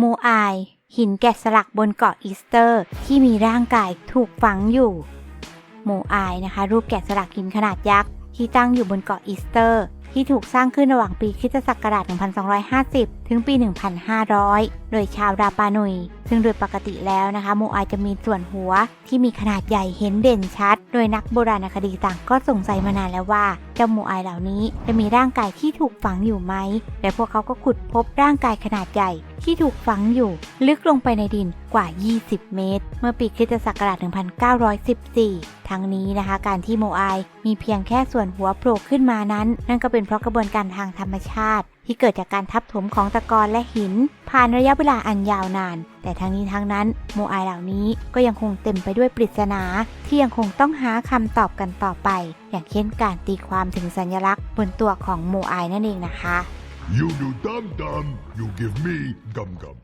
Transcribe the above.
โมอาย หินแกะสลักบนเกาะอีสเตอร์ ที่มีร่างกายถูกฝังอยู่ โมอายนะคะ รูปแกะสลักหินขนาดยักษ์ที่ตั้งอยู่บนเกาะอีสเตอร์ ที่ถูกสร้างขึ้นระหว่างปีคริสตศักราช 1250 ถึงปี 1500 โดยชาวราปานุย ซึ่งโดยปกติแล้วนะคะโมอายจะมีส่วนหัวที่มีขนาดใหญ่เห็นเด่นชัด โดยนักโบราณคดีต่างก็สงสัยมานานแล้วว่า เจ้าโมอายเหล่านี้จะมีร่างกายที่ถูกฝังอยู่ไหม และพวกเขาก็ขุดพบร่างกายขนาดใหญ่ที่ถูกฝังอยู่ ลึกลงไปในดินกว่า 20 เมตร เมื่อปีคริสตศักราช 1914 ทั้งนี้นะคะ การที่โมอายมีเพียงแค่ส่วนหัวโผล่ขึ้นมานั้น นั่นก็เป็นเพราะกระบวนการทางธรรมชาติ ที่เกิดจากการทับถมของตะกอนและหิน ผ่านระยะเวลาอันยาวนาน แต่ทั้งนี้ทั้งนั้น โมอายเหล่านี้ก็ยังคงเต็มไปด้วยปริศนา ที่ยังคงต้องหาคำตอบกันต่อไป อย่างเช่นการตีความถึงสัญลักษณ์บนตัวของโมอายนั่นเองนะคะ You do dum dum, you give me gum gum.